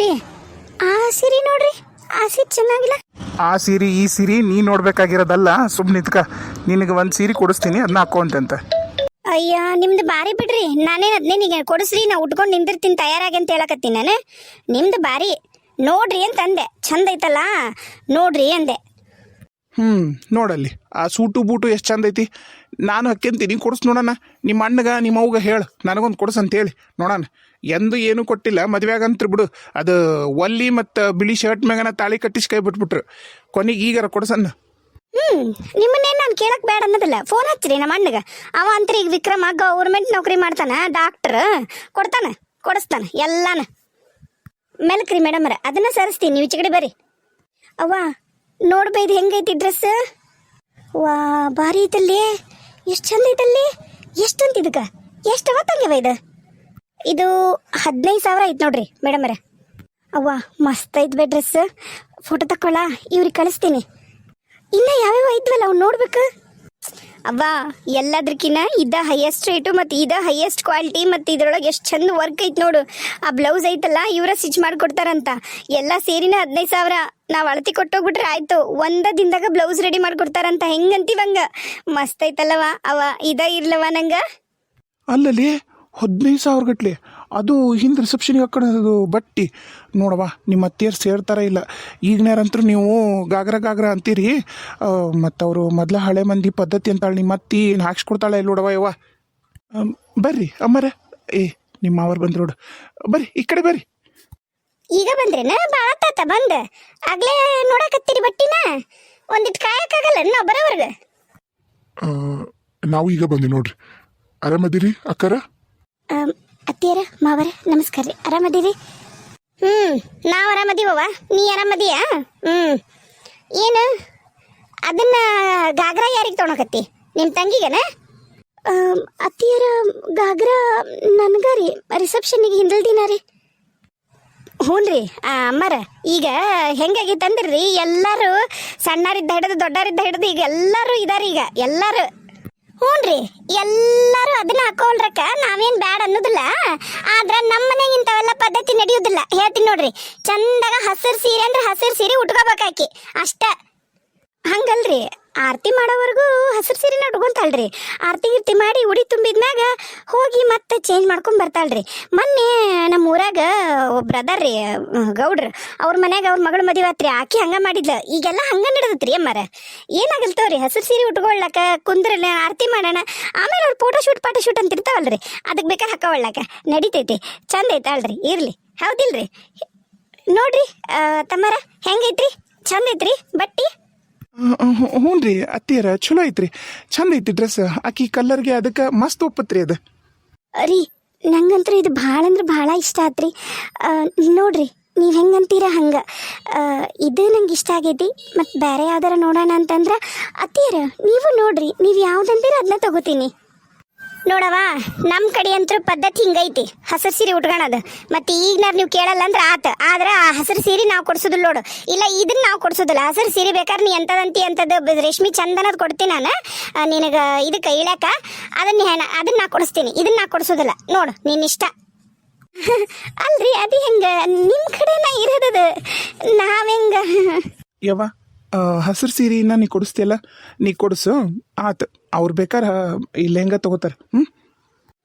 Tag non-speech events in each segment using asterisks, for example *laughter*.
ರೀ ಆ ಸೀರೆ ನೋಡ್ರಿ. ಆ ಸೀರೆ ಚೆನ್ನಾಗಿಲ್ಲ. ಆ ಸೀರೆ ಈ ಸೀರೆ ನೀ ನೋಡ್ಬೇಕಾಗಿರೋದಲ್ಲ. ಸುಮ್ಮನೆ ನಿತ್ಕ. ನಿನಗೆ ಒಂದು ಸೀರೆ ಕೊಡಿಸ್ತೀನಿ ಅದನ್ನ ಹಾಕೋಂತಂತ ಅಯ್ಯ ನಿಮ್ದು ಬಾರಿ ಬಿಡ್ರಿ. ನಾನೇನು ಅದನ್ನೇ ಈಗ ಕೊಡಿಸ್ರಿ ನಾ ಉಟ್ಕೊಂಡು ನಿಂದಿರ್ತೀನಿ ತಯಾರಾಗಿ ಅಂತ ಹೇಳಕತ್ತೀನಿ ನಾನು. ನಿಮ್ದು ಬಾರಿ ನೋಡ್ರಿ ಅಂತ ಅಂದೆ ಚಂದ ಐತಲ್ಲ? ನೋಡ್ರಿ ಅಂದೆ. ಹ್ಞೂ ನೋಡಲ್ಲಿ. ಆ ಸೂಟು ಬೂಟು ಎಷ್ಟು ಚಂದ ಐತಿ. ನಾನು ಹಾಕ್ಯಂತೀನಿ ಕೊಡಿಸ್ ನೋಡೋಣ ನಿಮ್ಮ ಅಣ್ಣಗ ನಿಮ್ಮ ಅವ್ಗ ಹೇಳು. ನನಗೊಂದು ಕೊಡಿಸ್ ಅಂತೇಳಿ. ನೋಡೋಣ ಎಂದು ಏನೂ ಕೊಟ್ಟಿಲ್ಲ. ಮದುವೆಗಂತ್ರ ಬಿಡು. ಅದು ಒಲ್ಲಿ ಮತ್ತು ಬಿಳಿ ಶರ್ಟ್ ಮ್ಯಾಗನ ತಾಳಿ ಕಟ್ಟಿಸಿ ಕೈ ಬಿಟ್ಬಿಟ್ರು. ಕೊನೆಗೆ ಈಗಾರ ಕೊಡ್ಸನ್ನ ಹ್ಮ್, ನಿಮ್ಮನ್ನೇನು ನಾನು ಕೇಳಕ್ ಬೇಡ ಅನ್ನೋದಿಲ್ಲ. ಫೋನ್ ಹಚ್ಚಿರಿ ನಮ್ಮ ಅಣ್ಣಗ. ಅವ ಅಂತ್ರಿ ಈಗ ವಿಕ್ರಮ ಗೌರ್ಮೆಂಟ್ ನೌಕರಿ ಮಾಡ್ತಾನ ಡಾಕ್ಟರ್ ಕೊಡ್ತಾನ, ಕೊಡಿಸ್ತಾನೆ, ಎಲ್ಲಾನ. ಮೆಲ್ಕ್ರಿ ಮೇಡಮ್ರ, ಅದನ್ನ ಸರಿಸ್ತೀನಿ. ನೀವು ಈಚೆ ಬರ್ರಿ. ಅವ್ವ ನೋಡ್ಬ, ಇದು ಹೆಂಗೈತಿ ಡ್ರೆಸ್ ವಾ, ಭಾರಿ ಐತಲ್ಲಿ ಎಷ್ಟು ಚಂದ ಐತಲ್ಲಿ ಎಷ್ಟು ಅಂತ ಇದಕ್ಕೆ? ಎಷ್ಟು ಅವತ್ತಂಗ್ಯವ ಇದು? ಇದು ಹದಿನೈದು ಸಾವಿರ ಐತೆ ನೋಡ್ರಿ ಮೇಡಮರ ಅವ್ವ, ಮಸ್ತ್ ಐತ್ ಬೇ ಡ್ರೆಸ್ ಫೋಟೋ ತಕ್ಕೊಳ್ಳ ಇವ್ರಿಗೆ ಕಳಿಸ್ತೀನಿ. ಇನ್ನ ಯಾವ್ಯಾವ ಐತ್ವಲ್ಲ ಅವ್ನು ನೋಡ್ಬೇಕು? ಅವ್ವ ಎಲ್ಲದಕ್ಕಿನ್ನ ಇದ ಹೈಯೆಸ್ಟ್ ರೇಟು ಮತ್ತು ಇದ ಹೈಯೆಸ್ಟ್ ಕ್ವಾಲಿಟಿ ಮತ್ತು ಇದ್ರೊಳಗೆ ಎಷ್ಟು ಚಂದ ವರ್ಕ್ ಐತೆ ನೋಡು. ಆ ಬ್ಲೌಸ್ ಐತಲ್ಲ, ಇವರ ಸ್ಟಿಚ್ ಮಾಡಿಕೊಡ್ತಾರಂತ. ಎಲ್ಲ ಸೇರಿನ ಹದಿನೈದು ಸಾವಿರ ನಾವು ಅಳತಿ ಕೊಟ್ಟೋಗ್ಬಿಟ್ರೆ ಆಯ್ತು. ಒಂದ ದಿನದಾಗ ಬ್ಲೌಸ್ ರೆಡಿ ಮಾಡ್ಕೊಡ್ತಾರಂತ. ಹೆಂಗಂತೀವಂಗ? ಮಸ್ತ್ ಐತಲ್ಲವ ಅವ ಇದ ಇರ್ಲವ ನಂಗ? ಅಲ್ಲಲ್ಲಿ ಹದಿನೈದು ಸಾವಿರ ಗಟ್ಲೆ. ಅದು ಹಿಂದೆ ರಿಸೆಪ್ಷನ್ಗೆ ಹಾಕೋದು ಬಟ್ಟಿ. ನೋಡವ್ವ ನಿಮ್ಮ ಅತ್ತೆಯರು ಸೇರ್ತಾರ ಇಲ್ಲ. ಈಗಿನಾರಂತರೂ ನೀವು ಗಾಗ್ರ ಗಾಗ್ರ ಅಂತೀರಿ ಮತ್ತು ಅವರು ಮೊದಲ ಹಳೆ ಮಂದಿ ಪದ್ಧತಿ ಅಂತಾಳೆ ನಿಮ್ಮ ಅತ್ತಿ ಹಾಕ್ಸ್ಕೊಡ್ತಾಳೆ ಇಲ್ಲ ನೋಡವ್ವ ಯವ್ವ. ಬರ್ರಿ ಅಮ್ಮರ. ಏ ನಿಮ್ಮ ಅವ್ರು ಬಂದ್ರು ನೋಡು. ಬರ್ರಿ ಈ ಕಡೆ ಬರ್ರಿ. ಈಗ ಬಂದ್ರೇನ? ಭಾಳ ತಾತ ಬಂದ? ಆಗ್ಲೇ ನೋಡಕತ್ತೀರಿ ಬಟ್ಟಿನ? ಒಂದಿಟ್ಟು ಕಾಯಕ್ಕಾಗಲ್ಲ ನಾವು ಬರೋವರೆಗೆ ನಾವು ಈಗ ಬಂದ್ವಿ ನೋಡ್ರಿ. ಆರಾಮದಿರಿ ಅಕ್ಕರ? ಅತ್ತಿಯರ ಮಾವರ ನಮಸ್ಕಾರ ರೀ. ಆರಾಮದೀರಿ? ಹ್ಮ್ ನಾವು ಆರಾಮದೀವವ್ವ ನೀ ಆರಾಮದೀಯಾ? ಹ್ಮ್. ಏನು? ಅದನ್ನ ಗಾಗ್ರಾ ಯಾರಿಗೆ ತೊಗೊಳಕತ್ತಿ ನಿಮ್ಮ ತಂಗಿಗನ? ಅತ್ತಿಯರ ಗಾಗ್ರಾ ನನ್ಗ ರೀ. ರಿಸೆಪ್ಷನ್ನಿಗೆ ಹಿಂದಲ್ದಿನ ರೀ. ಹ್ಞೂ ರೀ. ಅಮ್ಮರ ಈಗ ಹೆಂಗಾಗೈತೆ ಅಂದ್ರಿ ಎಲ್ಲರೂ ಸಣ್ಣರಿದ್ದ ಹಿಡಿದು ದೊಡ್ಡರಿದ್ದ ಹಿಡಿದು ಈಗ ಎಲ್ಲರೂ ಇದಾರೀಗ ಈಗ. ಎಲ್ಲರೂ ಹ್ಞೂನ್ರಿ ಎಲ್ಲರೂ ಅದನ್ನ ಹಾಕೊಳ್ರಕ್ಕ, ನಾವೇನ್ ಬ್ಯಾಡ ಅನ್ನೋದಿಲ್ಲ. ಆದ್ರೆ ನಮ್ಮ ಮನೆಗೆ ಇಂಥವೆಲ್ಲ ಪದ್ಧತಿ ನಡೆಯುವುದಿಲ್ಲ ಹೇಳ್ತೀನಿ ನೋಡ್ರಿ, ಚಂದಾಗ ಹಸಿರು ಸೀರೆ ಅಂದ್ರೆ ಹಸಿರು ಸೀರೆ ಉಟ್ಕೋಬೇಕಾಕಿ ಅಷ್ಟ. ಹಂಗಲ್ರಿ, ಆರತಿ ಮಾಡೋವರೆಗೂ ಹಸಿರು ಸೀರೆನ ಉಟ್ಕೊಂತಾಳ್ರಿ. ಆರತಿ ಗಿರ್ತಿ ಮಾಡಿ ಉಡಿ ತುಂಬಿದ್ಮ್ಯಾಗ ಹೋಗಿ ಮತ್ತೆ ಚೇಂಜ್ ಮಾಡ್ಕೊಂಡ್ ಬರ್ತಾಳ್ರಿ. ಮೊನ್ನೆ ನಮ್ಮ ಊರಾಗ ಒಬ್ರು ಅದಾರ್ರಿ ಗೌಡ್ರ, ಅವ್ರ ಮನ್ಯಾಗ ಅವ್ರ ಮಗಳು ಮದುವೆ ಆತ್ರಿ, ಆಕಿ ಹಂಗ ಮಾಡಿದ್ಲ. ಈಗೆಲ್ಲ ಹಂಗ ನಡೆದತ್ರಿ ಅಮ್ಮಾರ. ಏನಾಗಲ್ತವ್ರಿ, ಹಸಿರು ಸೀರೆ ಉಟ್ಕೊಳ್ಳಾಕ ಕುಂದ್ರಲ್ಲ ಆರತಿ ಮಾಡೋಣ, ಆಮೇಲೆ ಅವ್ರು ಫೋಟೋ ಶೂಟ್ ಪಾಟೋ ಶೂಟ್ ಅಂತ ಇರ್ತಾವಲ್ರಿ ಅದಕ್ಕೆ ಬೇಕಾದ್ರೆ ಹಾಕೊಳ್ಳಾಕ ನಡೀತೈತಿ, ಚಂದ ಐತಾಳ್ರಿ, ಇರ್ಲಿ. ಹೌದಿಲ್ರಿ? ನೋಡ್ರಿ ತಮ್ಮರ, ಹೆಂಗೈತ್ರಿ? ಚಂದ ಐತ್ರಿ ಬಟ್ಟಿ? ಹ್ಞೂ ರೀ, ಅತ್ತಿಯರ ಚಲೋ ಐತ್ರಿ. ಚಂದ ಐತಿ ಡ್ರೆಸ್ ಆಕಿ ಕಲ್ಲರ್ಗೆ ಅದಕ್ಕೆ ಮಸ್ತ್ ಒಪ್ಪತ್ರಿ ಅದು. ರೀ ನಂಗಂತೂ ಇದು ಭಾಳ ಅಂದ್ರೆ ಭಾಳ ಇಷ್ಟ ಆತ್ರಿ. ನೋಡ್ರಿ, ನೀವು ಹೆಂಗಂತೀರ ಹಂಗೆ. ಇದು ನಂಗೆ ಇಷ್ಟ ಆಗೈತಿ, ಮತ್ತು ಬೇರೆ ಯಾವ್ದಾರ ನೋಡೋಣ ಅಂತಂದ್ರೆ, ಅತ್ತಿಯರ, ನೀವು ನೋಡ್ರಿ, ನೀವು ಯಾವ್ದಂತೀರ ಅದನ್ನ ತಗೋತೀನಿ. ನೋಡವ ನಮ್ಮ ಕಡೆ ಅಂತೂ ಪದ್ಧತಿ ಹಿಂಗೈತಿ. ಹಸಿರು ಸೀರೆ ಉಟ್ಕೊಳೋದು ಮತ್ತೆ ಈಗ ನೀವು ಕೇಳಲ್ಲ ಅಂದ್ರೆ ಆತ. ಆದ್ರೆ ಆ ಹಸಿರು ಸೀರೆ ನಾವು ಕೊಡ್ಸೋದಿಲ್ಲ ನೋಡು. ಇಲ್ಲ ಇದನ್ನ ನಾವು ಕೊಡ್ಸೋದಿಲ್ಲ. ಹಸಿರು ಸೀರೆ ಬೇಕಾದ್ರೆ ನೀ ಎಂಥದಂತಿ ಬ- ರೇಷ್ಮೆ ಚಂದನದ್ ಕೊಡ್ತೀನಿ ನಾನು. ನಿನಗೆ ಇದಕ್ಕೆ ಇಳ್ಯಾಕ ಅದನ್ನ ಅದನ್ನ ನಾ ಕೊಡಿಸ್ತೀನಿ. ಇದನ್ನ ನಾ ಕೊಡ್ಸೋದಿಲ್ಲ. ನೋಡು ನಿನ್ನ ಇಷ್ಟ. *laughs* ಅಲ್ರಿ, ಅದು ಹೆಂಗ? ನಿಮ್ಮ ಕಡೆನ ಇರೋದದು. ನಾವೆಂಗ ಯವ್ವ ಹಸಿರು ಸೀರೆನ ನೀ ಕೊಡಿಸ್ತಿಯಲ್ಲ? ನೀ ಕೊಡಿಸು, ಆತು, ಅವ್ರು ಬೇಕಾರೆ ಈ ಲೆಹಂಗ ತಗೋತಾರೆ ಹ್ಞೂ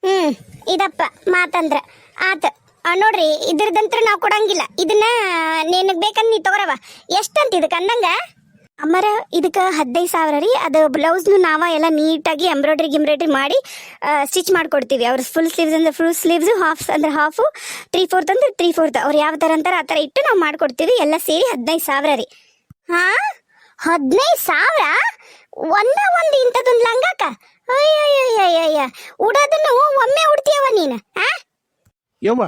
ಹ್ಮ್, ಇದಪ್ಪ, ಮಾತಂದ್ರ. ಆತ ನೋಡ್ರಿ, ಇದ್ರದಂತ್ರ ನಾವು ಕೊಡಂಗಿಲ್ಲ. ಇದನ್ನ, ನಿನಗ್ ಬೇಕಂದ್ ನೀ ತಗೋರವ ಎಷ್ಟಂತ ಇದಕ್ಕೆ ಅಂದಂಗ? ಅಮ್ಮರ, ಇದಕ್ಕೆ ಹದಿನೈದು ಸಾವಿರ ರೀ. ಅದು ಬ್ಲೌಸ್ನು ನಾವ ಎಲ್ಲ ನೀಟಾಗಿ ಎಂಬ್ರಾಯ್ಡ್ರಿ ಗಿಂಬ್ರಾಯ್ಡ್ರಿ ಮಾಡಿ ಸ್ಟಿಚ್ ಮಾಡ್ಕೊಡ್ತೀವಿ. ಅವ್ರ ಫುಲ್ ಸ್ಲೀವ್ಸ್ ಅಂದ್ರೆ ಫುಲ್ ಸ್ಲೀವ್ಸ್ ಹಾಫ್ ಅಂದ್ರೆ ಹಾಫು ತ್ರೀ ಫೋರ್ತ್ ಅಂದ್ರೆ ತ್ರೀ ಫೋರ್ತ್ ಅವ್ರು ಯಾವ ಥರ ಅಂತಾರೆ, ಆ ಥರ ಇಟ್ಟು ನಾವು ಮಾಡ್ಕೊಡ್ತೀವಿ. ಎಲ್ಲ ಸೇರಿ ಹದಿನೈದು ಸಾವಿರ ರೀ. ಹಾ? ಹದಿನೈದು ಸಾವಿರ? ಒಂದ ಒಂದು ಇಂಥದೊಂದು ಲಂಗಾಕ ಅಯ್ಯಯ್ಯಯ್ಯಯ್ಯ. ಉಡೋದನ್ನು ಒಮ್ಮೆ ಉಡ್ತೀಯವ ನೀನು ಯವ್ವ,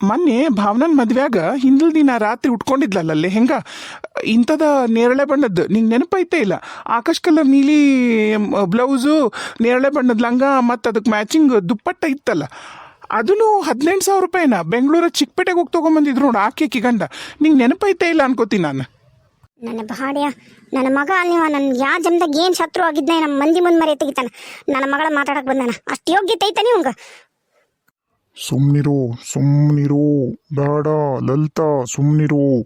ಮೊನ್ನೆ ಭಾವನನ್ ಮದ್ವೆಯಾಗ ಹಿಂದಿಲ್ ದಿನ ರಾತ್ರಿ ಉಟ್ಕೊಂಡಿದ್ಲಲ್ಲ ಲೆಹೆಂಗ ಇಂಥದ ನೇರಳೆ ಬಣ್ಣದ್ದು, ನಿಂಗೆ ನೆನಪೈತೆ ಇಲ್ಲ? ಆಕಾಶ್ ಕಲರ್ ನೀಲಿ ಬ್ಲೌಸು, ನೇರಳೆ ಬಣ್ಣದ ಲಂಗ ಮತ್ತು ಅದಕ್ಕೆ ಮ್ಯಾಚಿಂಗ್ ದುಪ್ಪಟ್ಟ ಇತ್ತಲ್ಲ? ಅದನ್ನು ಹದಿನೆಂಟು ಸಾವಿರ ರೂಪಾಯಿನ? ಬೆಂಗಳೂರ ಚಿಕ್ಕಪೇಟೆಗೆ ಹೋಗಿ ತೊಗೊಂಬಂದಿದ್ರು ನೋಡು ಆಕೆ ಗಂಡ ನಿಂಗೆ ನೆನಪೈತೆ ಇಲ್ಲ ಅನ್ಕೋತೀನಿ ನಾನು. ನನ್ನ ಭಾಡ್ಯ ನನ್ನ ಮಗ ನೀವು ನನ್ನ ಯಾವ ಜನ್ಮದಾಗ ಏನು ಶತ್ರು ಆಗಿದ್ನ ನಮ್ಮ ಮಂದಿ ಮುಂದೆ ಮರೆ ತೆಗಿತಾನ? ನನ್ನ ಮಗಳ ಮಾತಾಡಕ್ ಬಂದಾನ? ಅಷ್ಟು ಯೋಗ್ಯತೆ ಐತ ನೀವು ಸುಮ್ನಿರು ಸುಮ್ನಿರು ಬೇಡ ಲಲಿತಾ ಸುಮ್ನಿರು.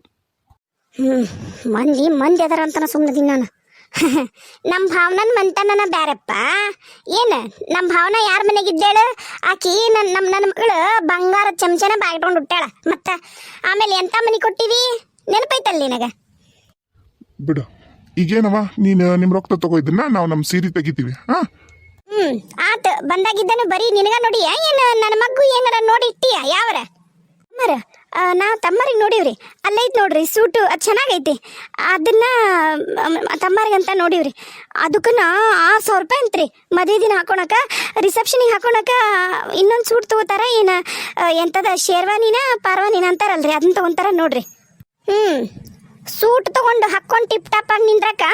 ಹ್ಮ್ ಮಂದಿ ಮಂದಿ ಅದರ ಅಂತನ ಸುಮ್ಮನೆ ನಾನು. *laughs* ನಮ್ಮ ಭಾವನನ್ ಮಂತನ ಬ್ಯಾರಪ್ಪ. ಏನು ನಮ್ಮ ಭಾವನ ಯಾರ ಮನೆಗಿದ್ದೇಳು? ಆಕಿ ನನ್ನ ನಮ್ಮ ನನ್ನ ಮಗಳು ಬಂಗಾರ ಚಮಚನ ಬಾಗಿಟ್ಕೊಂಡು ಹುಟ್ಟಾಳ ಮತ್ತ ಆಮೇಲೆ ಎಂತ ಮನೆ ಕೊಟ್ಟಿವಿ? ನೆನಪೈತಲ್ಲ ನಿನಗ? ಬಿಡು. ಈಗೇನವ ನೀನು ನಿಮ್ಮ ರೊಕ್ಕ ತಗೋಯ್ದನ್ನ ನಾವು ನಮ್ಮ ಸೀರೆ ತೆಗಿತೀವಿ, ಹಾ? ಹ್ಮ್, ಆತ ಬಂದಾಗಿದ್ದನು ಬರೀ ನಿನಗ ನೋಡಿ ಏನ ನನ್ನ ಮಗ್ಗು ಏನಾರ ನೋಡಿ ಇಟ್ಟಿಯ? ಯಾವರ? ಅಮ್ಮರ ನಾವು ತಮ್ಮರಿಗೆ ನೋಡಿವ್ರಿ. ಅಲ್ಲೈತ್ ನೋಡ್ರಿ, ಸೂಟು, ಅದು ಚೆನ್ನಾಗೈತಿ. ಅದನ್ನ ತಮ್ಮರಿಗೆ ಅಂತ ನೋಡಿವ್ರಿ. ಅದಕ್ಕನ ಆರು ಸಾವಿರ ರೂಪಾಯಿ ಅಂತ್ರಿ. ಮದುವೆ ದಿನ ಹಾಕೊಳಕ ರಿಸೆಪ್ಷನಿಗೆ ಹಾಕೊಳಕ ಇನ್ನೊಂದು ಸೂಟ್ ತಗೋತಾರ, ಏನ ಎಂಥದ ಶೇರ್ವಾನಿನ, ಪಾರ್ವಾನಿನ ಅಂತಾರಲ್ರಿ ಅದನ್ನ ತಗೊಂತಾರ ನೋಡ್ರಿ. ಹ್ಮ್. ಸೂಟ್ ತಗೊಂಡು ಹಾಕೊಂಡು ಟಿಪ್ ಟಾಪ್ ಆಗಿ ನಿಂದ್ರಕ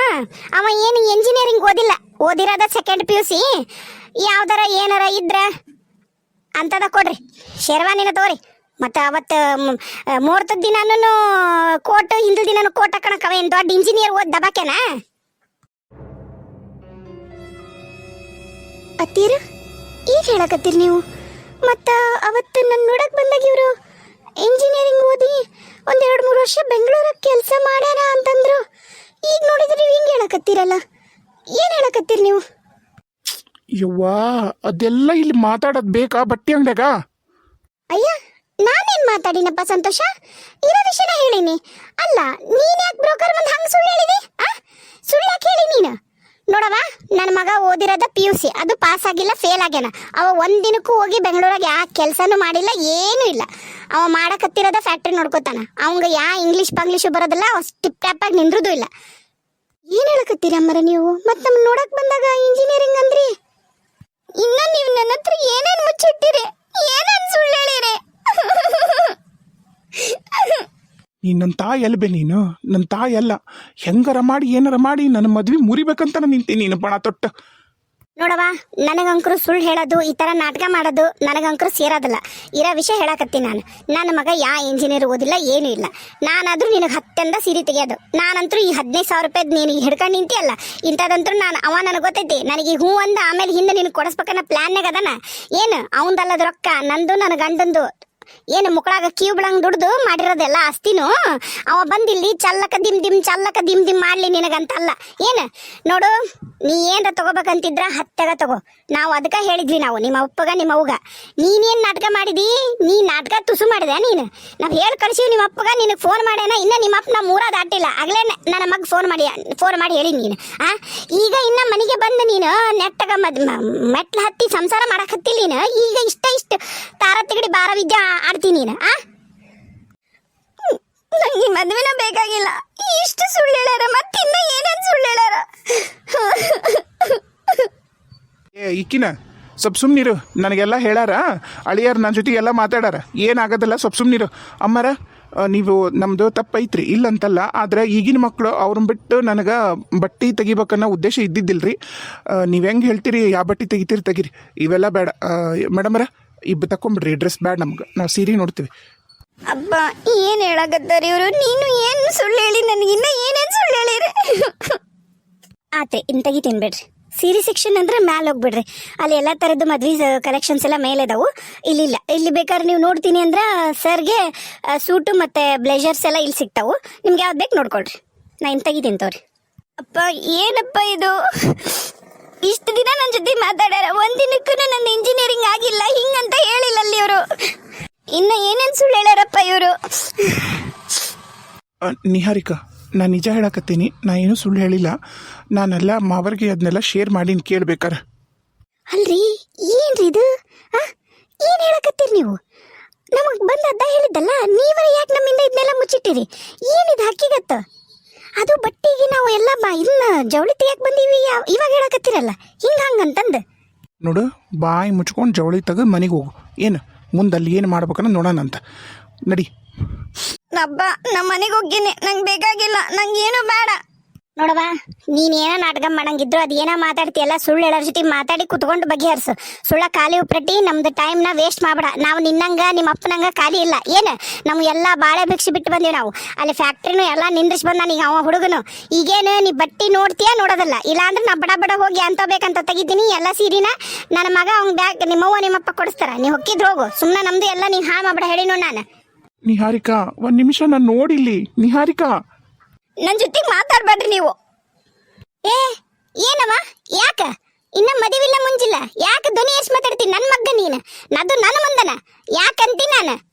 ಅವ ಏನು ಇಂಜಿನಿಯರಿಂಗ್ ಓದಿಲ್ಲ. ಓದಿರೋದ ಸೆಕೆಂಡ್ ಪಿ ಯು ಸಿ ಯಾವ್ದಾರ ಏನಾರ ಇದ್ರ ಅಂತದ ಕೊಡ್ರಿ. ಶೇರ್ವಾನಿನ ತಗೋರಿ. ಮತ್ತು ಅವತ್ತು ಮೂರ್ತ ದಿನಾನು ಕೋಟ್ ಹಿಂದಿನ ದಿನಾನು ಕೋಟ್ ಹಾಕೊಳಕ್ ಅವ. ಏನು ದೊಡ್ಡ ಇಂಜಿನಿಯರ್ ಓದ್ ದಬಾಕೆನಾ ಅತ್ತೀರ ಈಗ ಹೇಳಕತ್ತೀರಿ ನೀವು? ಮತ್ತ ಅವತ್ತು ನನ್ನ ನೋಡಕ್ ಬಂದಾಗ ಇವರು. ಇಂಜಿನಿಯರಿಂಗ್ ಓದಿ ಒಂದೆರಡು ಮೂರು ವರ್ಷ ಬೆಂಗಳೂರಿಗೆ ಕೆಲಸ ಮಾಡ್ಯಾರ ಅಂತಂದ್ರು. ಈಗ ನೋಡಿದ್ರೆ ನೀವು ಹಿಂಗೆ ಹೇಳಕತ್ತೀರಲ್ಲ? ಏನು ಹೇಳಕತ್ತೀರಿ ನೀವು? ಯವ್ವಾ ಅದೆಲ್ಲ ಇಲ್ಲಿ ಮಾತಾಡೋದು ಬೇಕಾ ಬಟ್ಟೆ ಅಂಗಡ್ಯಾಗ? ಅಯ್ಯ ನಾನೇನು ಮಾತಾಡಿನಪ್ಪ ಸಂತೋಷ? ಇರೋ ವಿಷಯನ ಹೇಳಿನಿ. ಅಲ್ಲ ನೀನ್ ಯಾಕೆ ಬ್ರೋಕರ್ ಮುಂದೆ ಹಂಗೆ ಸುಳ್ಳು ಹೇಳಿದಿ? ಆ? ಸುಳ್ಳು ಯಾಕೆ ಹೇಳಿ ನೀನು? ನೋಡವ ನನ್ನ ಮಗ ಓದಿರೋದ ಪಿ ಯು ಸಿ ಅದು ಪಾಸ್ ಆಗಿಲ್ಲ ಫೇಲ್ ಆಗ್ಯಾನ. ಅವ ಒಂದಿನಕ್ಕೂ ಹೋಗಿ ಬೆಂಗಳೂರಾಗ ಯಾ ಕೆಲಸನೂ ಮಾಡಿಲ್ಲ, ಏನೂ ಇಲ್ಲ. ಅವ ಮಾಡಕತ್ತಿರೋದ ಫ್ಯಾಕ್ಟ್ರಿ ನೋಡ್ಕೋತಾನ. ಅವಂಗ ಯಾ ಇಂಗ್ಲೀಷ್ ಪಂಗ್ಲೀಷು ಬರೋದಿಲ್ಲ, ಅವ ಟಿಪ್ ಟ್ಯಾಪ್ ಆಗಿ ನಿಂದ್ರದೂ ಇಲ್ಲ. ಏನ್ ಹೇಳಕತ್ತೀರಿ ಅಮ್ಮರ ನೀವು? ಮತ್ತೆ ನಮ್ ನೋಡಕ್ ಬಂದಾಗ ಇಂಜಿನಿಯರಿಂಗ್ ಅಂದ್ರಿ? ಇನ್ನ ನೀವು ನನ್ನ ಹತ್ರ ಏನೇನ್ ಮುಚ್ಚಿಟ್ಟಿರಿ? ಏನೇನ್ ಸುಳ್ಳು ಹೇಳಿರಿ? *laughs* ನೀನು ನನ್ನ ತಾಯಿ ಅಲ್ಬೆ ನೀನು? ನನ್ನ ತಾಯಿ ಅಲ್ಲ. ಹೆಂಗಾರ ಮಾಡಿ, ಏನಾರ ಮಾಡಿ, ನನ್ನ ಮದ್ವೆ ಮುರಿಬೇಕಂತ ನಿಂತೀನಿ ನೀನು ಬಣ ತೊಟ್ಟ. ನೋಡವ ನನಗಂಕರು ಸುಳ್ಳು ಹೇಳೋದು, ಈ ತರ ನಾಟಕ ಮಾಡೋದು ನನಗಂಕರು ಸೇರೋದಿಲ್ಲ. ಇರೋ ವಿಷಯ ಹೇಳಕತ್ತೀನಿ ನಾನು. ನನ್ನ ಮಗ ಯಾ ಇಂಜಿನಿಯರ್ ಓದಿಲ್ಲ, ಏನೂ ಇಲ್ಲ. ನಾನಾದ್ರೂ ನಿನಗೆ ಹತ್ತಂದ ಸೀರೆ ತೆಗೆಯೋದು. ನಾನಂತರೂ ಈ ಹದಿನೈದು ಸಾವಿರ ರೂಪಾಯಿ ನೀನು ಹಿಡ್ಕೊಂಡು ನಿಂತಿಯಲ್ಲ? ಇಂಥದಂತರೂ ನಾನು, ಅವ ನನಗೆ ಗೊತ್ತೈತಿ, ನನಗೆ ಹೂ ಅಂದ ಆಮೇಲೆ ಹಿಂದೆ ನಿನಗೆ ಕೊಡಿಸ್ಬೇಕನ್ನ ಪ್ಲಾನ್ನಾಗ ಅದನ್ನ ಏನು ಅವಂದಲ್ಲದ ರೊಕ್ಕ, ನಂದು, ನನ್ನ ಗಂಡಂದು ಏನು ಮುಕ್ಕಳಾಗ ಕ್ಯೂ ಬಿಳಂಗ್ ದುಡ್ದು ಮಾಡಿರೋದೆಲ್ಲ ಆಸ್ತಿನೂ? ಅವ ಬಂದಿಲ್ಲಿ ಚಲ್ಲಕ ದಿಮ್ ದಿಮ್, ಚಲ್ಲಕ ದಿಮ್ ದಿಮ್ ಮಾಡ್ಲಿ ನಿನಗಂತಲ್ಲ. ಏನು? ನೋಡು, ನೀ ಏನ್ರ ತಗೋಬೇಕಂತಿದ್ರ ಹತ್ತೆಗ ತಗೋ. ನಾವು ಅದಕ್ಕೆ ಹೇಳಿದ್ವಿ ನಾವು, ನಿಮ್ಮ ಅಪ್ಪಗ, ನಿಮ್ಮ ಅವ್ಗ ನೀನೇನು ನಾಟಕ ಮಾಡಿದಿ? ನೀ ನಾಟಕ ತುಸು ಮಾಡಿದೆ ನೀನು? ನಾವು ಹೇಳಿ ಕಳ್ಸಿವಿ ನಿಮ್ಮ ಅಪ್ಪಗ, ನಿನಗೆ ಫೋನ್ ಮಾಡ್ಯಾನ, ಇನ್ನ ನಿಮ್ಮ ಅಪ್ಪ ನಮ್ಮ ಊರ ದಾಟಿಲ್ಲ ಆಗಲೇ ನನ್ನ ಮಗ ಫೋನ್ ಮಾಡಿ ಫೋನ್ ಮಾಡಿ ಹೇಳಿ ನೀನು, ಆ? ಈಗ ಇನ್ನ ಮನೆಗೆ ಬಂದು ನೀನು, ನೆಟ್ಟಗ ಮದ್ ಮೆಟ್ಲು ಹತ್ತಿ ಸಂಸಾರ ಮಾಡಕ್ಕೆ ನೀನು? ಈಗ ಇಷ್ಟ ಇಷ್ಟ ತಾರ ತಿಗಡಿ ಬಾರ ವಿದ್ಯೆ ಆಡ್ತೀನಿ ನೀನು, ಆ? ನಂಗೆ ಮದ್ವೆನ ಬೇಕಾಗಿಲ್ಲ. ಇಷ್ಟು ಸುಳ್ಳು ಹೇಳ್ಯಾರ ಮತ್ತಿನ್ನ ಏನೇನು ಸುಳ್ಳು ಹೇಳ್ಯಾರ? ಏ, ಇಕ್ಕಿನ, ಸ್ವಲ್ಪ ಸುಮ್ಮನಿರು ನನಗೆಲ್ಲ ಹೇಳಾರ? ಅಳಿಯಾರ ನನ್ನ ಜೊತೆಗೆ ಎಲ್ಲ ಮಾತಾಡಾರ. ಏನಾಗೋದಲ್ಲ, ಸ್ವಲ್ಪ ಸುಮ್ಮನಿರು ಅಮ್ಮರ ನೀವು ನಮ್ಮದು ತಪ್ಪೈತ್ರಿ. ಇಲ್ಲಂತಲ್ಲ, ಆದ್ರೆ ಈಗಿನ ಮಕ್ಕಳು ಅವ್ರನ್ನ ಬಿಟ್ಟು ನನಗೆ ಬಟ್ಟೆ ತೆಗಿಬೇಕನ್ನೋ ಉದ್ದೇಶ ಇದ್ದಿದ್ದಿಲ್ರಿ. ನೀವು ಹೆಂಗೆ ಹೇಳ್ತೀರಿ? ಯಾವ ಬಟ್ಟೆ ತೆಗಿತೀರಿ? ತೆಗೀರಿ. ಇವೆಲ್ಲ ಬೇಡ. ಮೇಡಮರ, ಇಬ್ಬ ತಕೊಂಬಿಡ್ರಿ ಡ್ರೆಸ್ ಬೇಡ ನಮ್ಗೆ. ನಾವು ಸೀರೆ ನೋಡ್ತೀವಿ. ಅಬ್ಬ, ಏನು ಹೇಳಾಗತ್ತಾರ ಇವರು? ನೀನು ಏನು ಸುಳ್ಳು ಹೇಳಿ ನನಗಿನ್ನ ಏನೇನ್ ಸುಳ್ಳು ಹೇಳಿರಿ? *laughs* ಆತೆ ಇನ್ನು ತೆಗಿತೀನಿ ಬಿಡ್ರಿ. ಸೀರೆ ಸೆಕ್ಷನ್ ಅಂದ್ರೆ ಮ್ಯಾಲೆ ಹೋಗ್ಬಿಡ್ರಿ. ಅಲ್ಲಿ ಎಲ್ಲ ಥರದ್ದು ಮದ್ವೆ ಕಲೆಕ್ಷನ್ಸ್ ಎಲ್ಲ ಮೇಲೆ ಇದಾವು. ಇಲ್ಲಿ ಇಲ್ಲ. ಇಲ್ಲಿ ಬೇಕಾದ್ರೆ ನೀವು ನೋಡ್ತೀನಿ ಅಂದ್ರೆ, ಸರ್ಗೆ ಸೂಟು ಮತ್ತೆ ಬ್ಲೇಜರ್ಸ್ ಎಲ್ಲ ಇಲ್ಲಿ ಸಿಗ್ತಾವು. ನಿಮ್ಗೆ ಯಾವ್ದು ಬೇಕು ನೋಡ್ಕೊಳ್ರಿ. ನಾ ಇನ್ ತೆಗಿತೀನಿ ತೋರಿ. ಅಪ್ಪ, ಏನಪ್ಪ ಇದು? ಇಷ್ಟು ದಿನ ನನ್ನ ಜೊತೆ ಮಾತಾಡ್ಯಾರ. ಒಂದಿನಕ್ಕೂ ನನ್ನ ಇಂಜಿನಿಯರಿಂಗ್ ಆಗಿಲ್ಲ. ಹಿಂಗಂತ ಹೇಳಿಲ್ಲ ಅಲ್ಲಿ ಇವರು. ಇನ್ನ ಏನೇನ್ ಸುಳ್ಳು ಹೇಳ್ಯಾರಪ್ಪ ಇವರು? ನಿಹಾರಿಕಾ. ನಾನು ನಿಜ ಹೇಳಕತ್ತೀನಿ. ನಾ ಏನು ಸುಳ್ಳು ಹೇಳಿಲ್ಲ. ನಾನೆಲ್ಲ ಮಾವರಿಗೆ ಅದನ್ನೆಲ್ಲ ಶೇರ್ ಮಾಡೀನಿ ಕೇಳ್ಬೇಕಾರ. ಅಲ್ರಿ? ಏನ್ರಿ ಇದು? ಏನ್ ಹೇಳಕತ್ತೀರಿ ನೀವು? ನಮಗ್ ಬಂದ ಅದ್ದ ಹೇಳಿದ್ದಲ್ಲ? ನೀವೇ ಯಾಕೆ ನಮ್ಮಿಂದ ಇದನ್ನೆಲ್ಲ ಮುಚ್ಚಿಟ್ಟಿರಿ? ಏನಿದು ಹಕ್ಕಿಗತ್ತ? ಅದು ಬಟ್ಟಿಗೆ ನಾವು ಎಲ್ಲ ಬಾ ಜವಳಿ ತೆಗಿಯಕ್ ಬಂದೀವಿ? ಇವಾಗ ಹೇಳಕತ್ತೀರಲ್ಲ? ಹಿಂಗ ಹಂಗಂತಂದು ನೋಡು ಬಾಯಿ ಮುಚ್ಕೊಂಡು ಜವಳಿ ತೆಗೆದು ಮನೆಗೆ ಹೋಗು. ಏನು ಮುಂದಲ್ಲಿ ಏನು ಮಾಡ್ಬೇಕನ್ನ ನೋಡೋಣ ಅಂತ ನಡಿ. ನಬ್ಬ ನಮ್ಮ ಮನೆಗೆ ಹೋಗಿನಿ ನಂಗೆ ಬೇಕಾಗಿಲ್ಲ. ನಂಗೆ ಏನು ಬೇಡ. ನೋಡವಾ ನೀನ್ ಏನ ನಾಟಕ ಮಾಡಂಗಿದ್ರು ಅದೇನ ಮಾತಾಡ್ತೀಯಲ್ಲ ಸುಳ್ಳು ಹೇಳೋರ ಜೊತೆ ಮಾತಾಡಿ ಕುತ್ಕೊಂಡು ಬಗೆಹರಿಸು. ಸುಳ್ಳ ಖಾಲಿ ಉಪ್ರಟ್ಟಿ ನಮ್ದು ಟೈಮ್ನ ವೇಸ್ಟ್ ಮಾಡ್ಬೇಡ. ನಾವು ನಿನ್ನಂಗ ನಿಮ್ಮ ಅಪ್ಪನಂಗ ಖಾಲಿ ಇಲ್ಲ. ಏನು? ನಮ್ ಎಲ್ಲಾ ಬಾಳೆ ಭಿಕ್ಷೆ ಬಿಟ್ಟು ಬಂದೀವಿ ನಾವು. ಅಲ್ಲಿ ಫ್ಯಾಕ್ಟ್ರಿನು ಎಲ್ಲಾ ನಿಂದ್ರಿಸಿ ಬಂದ ಈಗ ಅವ ಹುಡುಗನು. ಈಗೇನು, ನೀ ಬಟ್ಟಿ ನೋಡ್ತೀಯಾ, ನೋಡೋದಲ್ಲ? ಇಲ್ಲಾಂದ್ರೆ ನಾ ಬಡ ಬಡ ಹೋಗಿ ಅಂತ ಬೇಕಂತ ತೆಗಿತೀನಿ, ಎಲ್ಲ ಸೀರಿನ ನನ್ನ ಮಗ ಅವ್ನ ಬ್ಯಾಗ್ ನಿಮ್ಮವ್ವ, ನಿಮ್ಮಪ್ಪ ಕೊಡಿಸ್ತಾರ. ನೀ ಹೊಕ್ಕಿದ್ರು ಹೋಗು. ಸುಮ್ಮನೆ ನಮ್ದು ಎಲ್ಲ ನೀ ಹಾ ಮಾಡ್ಬೇಡ ಹೇಳಿ ನೋಡ್ ನಾನು. ನಿಹಾರಿಕಾ, ಒಂದ್ ನಿಮಿಷ ನಾನು ನೋಡಿಲ್ಲಿ. ನಿಹಾರಿಕಾ! ನನ್ನ ಜೊತೆ ಮಾತಾಡ್ಬೇಡ್ರಿ ನೀವು. ಏ ಏನವ ಯಾಕ? ಇನ್ನ ಮದುವಿಲ್ಲ ಮುಂಜಿಲ್ಲ. ಯಾಕ ಧ್ವನಿ ಎಷ್ಟು ಮಾತಾಡ್ತೀನಿ ನನ್ನ ಮಗ್ಗ ನೀನು? ನದು ನನ್ನ ಮುಂದನ. ಯಾಕಂತಿ ನಾನು?